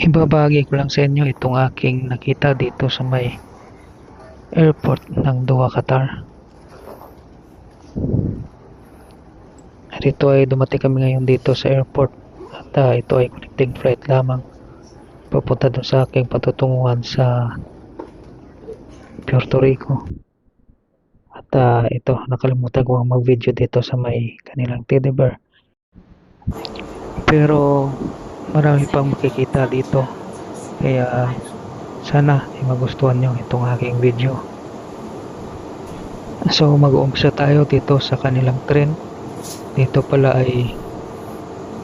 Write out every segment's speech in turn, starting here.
Ibabahagi ko lang sa inyo itong aking nakita dito sa may airport ng Doha, Qatar. At ito ay dumating kami ngayon dito sa airport at ah, ito ay connecting flight lamang papunta doon sa aking patutunguhan sa Puerto Rico. At ah, ito, nakalimutan ko ang mag-video dito sa may kanilang teddy bear. Pero marami pang makikita dito. Kaya sana ay magustuhan nyo itong aking video. So mag-uumpisa tayo dito sa kanilang tren. Dito pala ay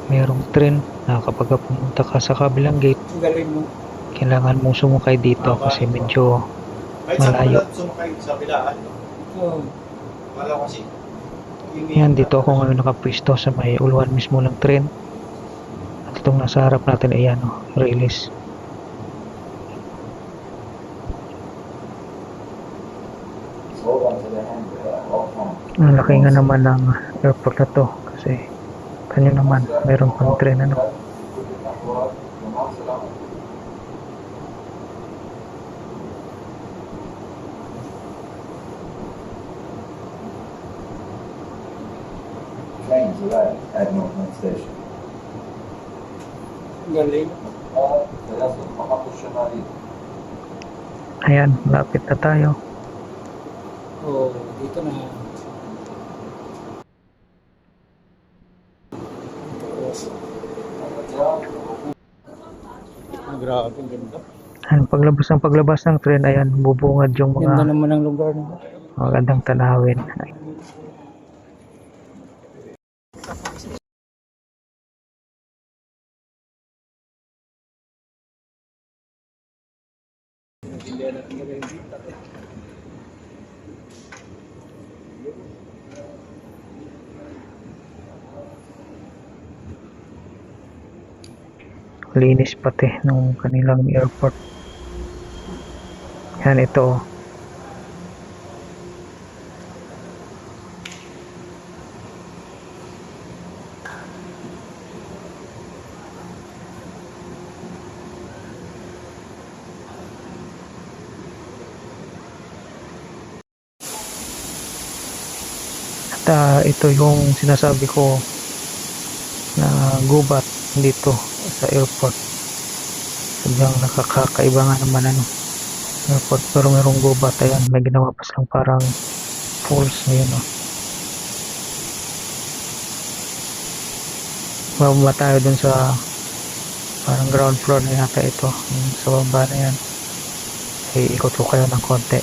mayroong tren na kapag pumunta ka sa kabilang gate, kailangan mong sumakay dito kasi medyo Ay, Malayo. kasi. yan dito ako ngayon nakapwisto sa may uluhan mismo ng tren. Itong nasa harap natin ay ano, release. Ang laki nga naman ng airport na to kasi kanyo naman mayroon pang tren ano. Trains arrive at Northland Station. Ang galing. Ayan, lapit na tayo. Oo, dito na. Ah, grabe, ang ganda. Ayan, paglabas ng paglabas ng tren, ayan, bubungad yung Ganda mga naman ang lugar magandang tanawin. Linis pati nung kanilang airport. Yan ito. oh. Ah, ito yung sinasabi ko na gubat dito sa airport. Sadyang nakakaiba nga naman ano airport pero merong gubat ayan may ginawa pa silang parang falls ngayon oh. Bababa tayo dun sa parang ground floor na yata ito sa baba na yan ikot ko kayo ng konti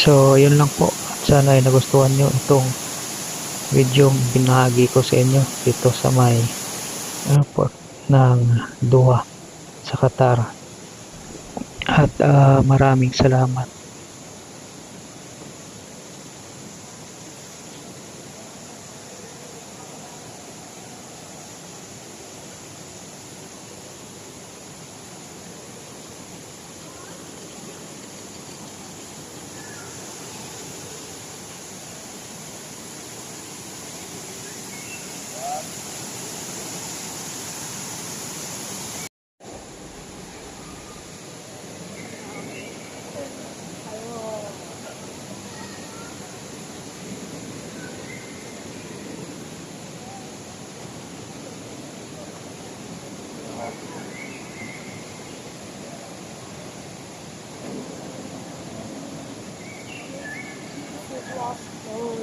So, yun lang po. Sana ay nagustuhan nyo itong video binahagi ko sa inyo dito sa may airport ng Doha sa Qatar. At ah, maraming salamat. Oh.